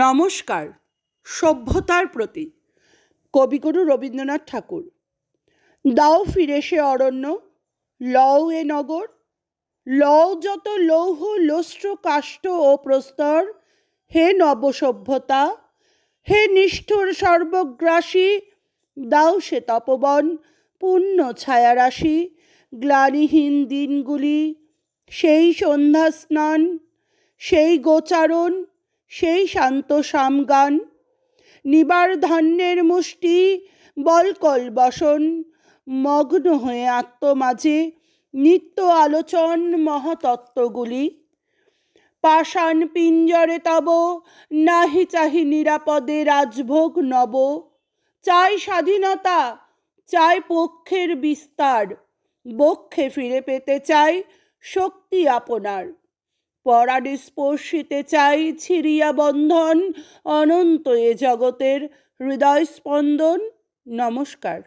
নমস্কার, সভ্যতার প্রতি কবিগুরু রবীন্দ্রনাথ ঠাকুর। দাও ফিরে সে অরণ্য, লও এ নগর, লও যত লৌহ লস্ট্র কাষ্ঠ ও প্রস্তর, হে নবসভ্যতা, হে নিষ্ঠুর সর্বগ্রাসী, দাও সে তপবন পুণ্য ছায়ারাশি, গ্লানিহীন দিনগুলি, সেই সন্ধ্যা স্নান, সেই গোচারণ সেই শান্ত সামগান নিবার ধান্যের মুষ্টি, বলকল বসন। মগ্ন হয়ে আত্মমাঝে নিত্য আলোচন মহাতত্ত্বগুলি। পাষাণ পিঞ্জরে তব, নাহি চাহি নিরাপদে রাজভোগ নব। চাই স্বাধীনতা, চাই পক্ষের বিস্তার। বক্ষে ফিরে পেতে চাই শক্তি আপনার। পরাণে স্পর্শিতে চাই ছিড়িয়া বন্ধন অনন্ত এ জগতের হৃদয় স্পন্দন নমস্কার।